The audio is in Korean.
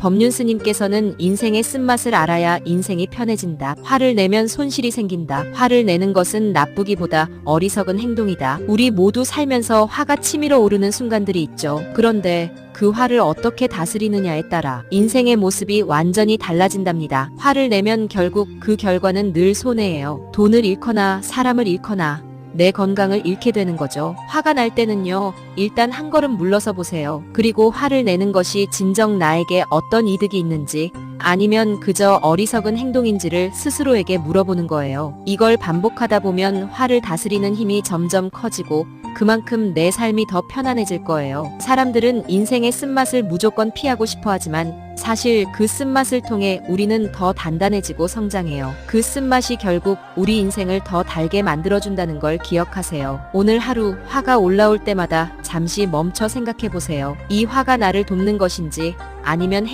법륜 스님께서는 인생의 쓴맛을 알아야 인생이 편해진다. 화를 내면 손실이 생긴다. 화를 내는 것은 나쁘기보다 어리석은 행동이다. 우리 모두 살면서 화가 치밀어 오르는 순간들이 있죠. 그런데 그 화를 어떻게 다스리느냐에 따라 인생의 모습이 완전히 달라진답니다. 화를 내면 결국 그 결과는 늘 손해예요. 돈을 잃거나 사람을 잃거나 내 건강을 잃게 되는 거죠. 화가 날 때는요, 일단 한 걸음 물러서 보세요. 그리고 화를 내는 것이 진정 나에게 어떤 이득이 있는지, 아니면 그저 어리석은 행동인지를 스스로에게 물어보는 거예요. 이걸 반복하다 보면 화를 다스리는 힘이 점점 커지고, 그만큼 내 삶이 더 편안해질 거예요. 사람들은 인생의 쓴맛을 무조건 피하고 싶어 하지만 사실 그 쓴맛을 통해 우리는 더 단단해지고 성장해요. 그 쓴맛이 결국 우리 인생을 더 달게 만들어준다는 걸 기억하세요. 오늘 하루 화가 올라올 때마다 잠시 멈춰 생각해 보세요. 이 화가 나를 돕는 것인지 아니면